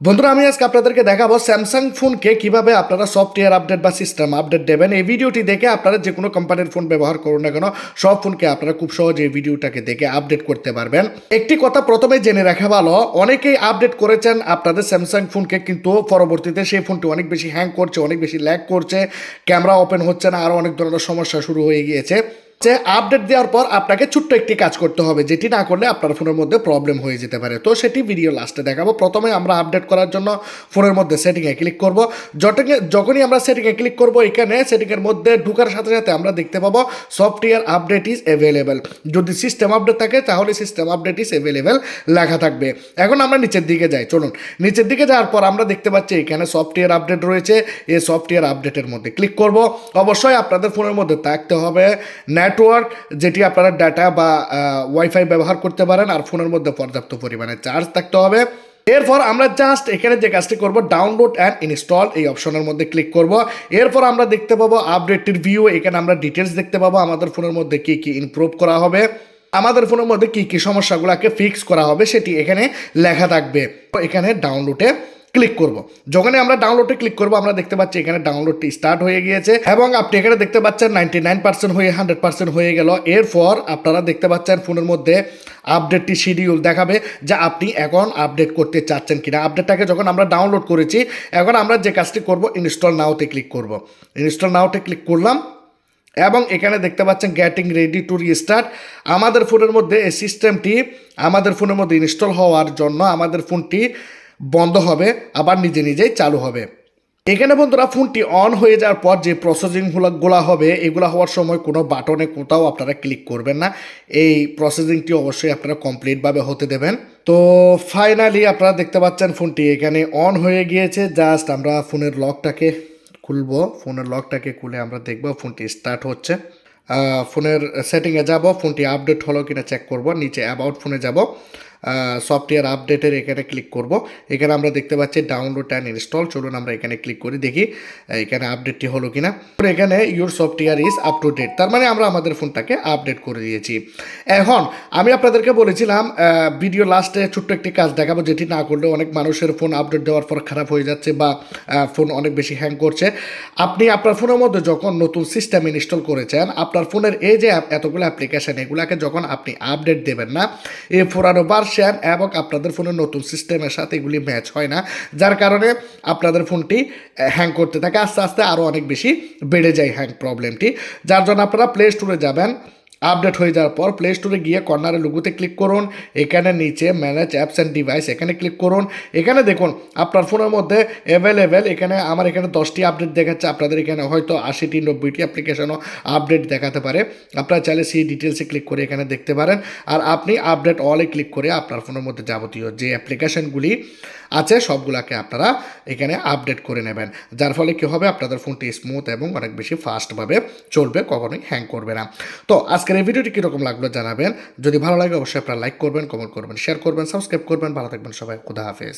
বন্ধুরা, আমি আজকে আপনাদেরকে দেখাবো স্যামসাং ফোনকে কীভাবে আপনারা সফটওয়্যার আপডেট বা সিস্টেম আপডেট দেবেন। এই ভিডিওটি দেখে আপনারা যে কোনো কোম্পানির ফোন ব্যবহার করুন না কেন, সব ফোনকে আপনারা খুব সহজে এই ভিডিওটাকে দেখে আপডেট করতে পারবেন। একটি কথা প্রথমে জেনে রাখা ভালো, অনেকেই আপডেট করেছেন আপনাদের স্যামসাং ফোনকে কিন্তু পরবর্তীতে সেই ফোনটি অনেক বেশি হ্যাং করছে, অনেক বেশি ল্যাগ করছে ক্যামেরা ওপেন হচ্ছে না আরও অনেক ধরনের সমস্যা শুরু হয়ে গিয়েছে। যে আপডেট দেওয়ার পর আপনাকে ছোট্ট একটি কাজ করতে হবে, যেটি না করলে আপনার ফোনের মধ্যে প্রবলেম হয়ে যেতে পারে। তো সেটি ভিডিও লাস্টে দেখাবো। প্রথমে আমরা আপডেট করার জন্য ফোনের মধ্যে সেটিংয়ে ক্লিক করব। যখনই আমরা সেটিংয়ে ক্লিক করব এখানে সেটিংয়ের মধ্যে ঢুকার সাথে সাথে আমরা দেখতে পাবো সফটওয়্যার আপডেট ইজ অ্যাভেলেবেল যদি সিস্টেম আপডেট থাকে, তাহলে সিস্টেম আপডেট ইজ অ্যাভেলেবেল লেখা থাকবে। এখন আমরা নিচের দিকে যাই, চলুন। নিচের দিকে যাওয়ার পর আমরা দেখতে পাচ্ছি এখানে সফটওয়্যার আপডেট রয়েছে। এই সফটওয়্যার আপডেটের মধ্যে ক্লিক করব। অবশ্যই আপনাদের ফোনের মধ্যে থাকতে হবে। নেটওয়ার্ক যেটি আপনারা ডাটা বা ওয়াইফাই ব্যবহার করতে পারেন আর ফোনের মধ্যে পর্যাপ্ত পরিমাণে চার্জ থাকতে হবে। এরপর আমরা জাস্ট এখানে যে কাজটি করব ডাউনলোড অ্যান্ড ইনস্টল এই অপশনের মধ্যে ক্লিক করব। এরপর আমরা দেখতে পাবো আপডেটের ভিউ এখানে আমরা ডিটেলস দেখতে পাবো আমাদের ফোনের মধ্যে কী কী ইমপ্রুভ করা হবে, আমাদের ফোনের মধ্যে কী কী সমস্যাগুলোকে ফিক্স করা হবে, সেটি এখানে লেখা থাকবে। এখানে ডাউনলোডে ক্লিক করব। যখনই আমরা ডাউনলোডে ক্লিক করব, আমরা দেখতে পাচ্ছি এখানে ডাউনলোডটি স্টার্ট হয়ে গিয়েছে এবং আপনি এখানে দেখতে পাচ্ছেন নাইনটি নাইন পার্সেন্ট হয়ে হান্ড্রেড পার্সেন্ট হয়ে গেল। এরপর আপনারা দেখতে পাচ্ছেন ফোনের মধ্যে আপডেটটি শিডিউল দেখাবে যে আপনি এখন আপডেট করতে চাচ্ছেন কিনা। আপডেটটাকে যখন আমরা ডাউনলোড করেছি, এখন আমরা যে কাজটি করব ইনস্টল নাওতে ক্লিক করব। ইনস্টল নাওতে ক্লিক করলাম এবং এখানে দেখতে পাচ্ছেন গ্যাটিং রেডি টু রিস্টার্ট আমাদের ফোনের মধ্যে এই সিস্টেমটি আমাদের ফোনের মধ্যে ইনস্টল হওয়ার জন্য আমাদের ফোনটি বন্ধ হবে, আবার নিজে নিজেই চালু হবে। এখানে বন্ধুরা ফোনটি অন হয়ে যাওয়ার পর যে প্রসেসিংগুলো হবে, এগুলো হওয়ার সময় কোনো বাটনে কোথাও আপনারা ক্লিক করবেন না। এই প্রসেসিংটি অবশ্যই আপনারা কমপ্লিটভাবে হতে দেবেন। তো ফাইনালি আপনারা দেখতে পাচ্ছেন ফোনটি এখানে অন হয়ে গিয়েছে। জাস্ট আমরা ফোনের লকটাকে খুলবো, ফোনের লকটাকে খুলে আমরা দেখব ফোনটি স্টার্ট হচ্ছে। ফোনের সেটিংয়ে যাব, ফোনটি আপডেট হলো কিনা চেক করব, নিচে অ্যাবাউট ফোনে যাব। সফটওয়্যার আপডেটের এখানে ক্লিক করব। এখানে আমরা দেখতে পাচ্ছি ডাউনলোড অ্যান্ড ইনস্টল চলুন আমরা এখানে ক্লিক করি, দেখি এখানে আপডেটটি হলো কিনা। এখানে your software is up to date তার মানে আমরা আমাদের ফোনটাকে আপডেট করে দিয়েছি। এখন আমি আপনাদেরকে বলেছিলাম ভিডিও লাস্টে ছোট্ট একটি কাজ দেখাবো, যেটি না করলে অনেক মানুষের ফোন আপডেট দেওয়ার পর খারাপ হয়ে যাচ্ছে বা ফোন অনেক বেশি হ্যাং করছে। আপনি আপনার ফোনের মধ্যে যখন নতুন সিস্টেম ইনস্টল করেছেন, আপনার ফোনের এই যে এতগুলো অ্যাপ্লিকেশন এগুলাকে যখন আপনি আপডেট দেবেন না, এই পুরানো ভার্সন এবং আপনাদের ফোনের নতুন সিস্টেমের সাথে এগুলি ম্যাচ হয় না, যার কারণে আপনাদের ফোনটি হ্যাং করতে থাকে। আস্তে আস্তে আরও অনেক বেশি বেড়ে যায় হ্যাং প্রবলেমটি যার জন্য আপনারা প্লে স্টোরে যাবেন। আপডেট হয়ে যাওয়ার পর প্লে স্টোরে গিয়ে কর্নারে লুগুতে ক্লিক করুন। এখানে নিচে ম্যানেজ অ্যাপস অ্যান্ড ডিভাইস এখানে ক্লিক করুন। এখানে দেখুন, আপনার ফোনের মধ্যে অ্যাভেলেবেল এখানে আমার এখানে দশটি আপডেট দেখাচ্ছে। আপনাদের এখানে হয়তো আশিটি, নব্বইটি অ্যাপ্লিকেশনও আপডেট দেখাতে পারে। আপনারা চাইলে সেই ডিটেলসে ক্লিক করে এখানে দেখতে পারেন। আর আপনি আপডেট অলে ক্লিক করে আপনার ফোনের মধ্যে যাবতীয় যে অ্যাপ্লিকেশনগুলি আছে, সবগুলাকে আপনারা এখানে আপডেট করে নেবেন। যার ফলে কী হবে? আপনাদের ফোনটি স্মুথ এবং অনেক বেশি ফাস্টভাবে চলবে, কখনোই হ্যাং করবে না। তো আজকের এই ভিডিওটি কীরকম লাগল জানাবেন। যদি ভালো লাগে, অবশ্যই আপনারা লাইক করবেন কমেন্ট করবেন শেয়ার করবেন সাবস্ক্রাইব করবেন। ভালো থাকবেন সবাই, খুদা হাফেজ।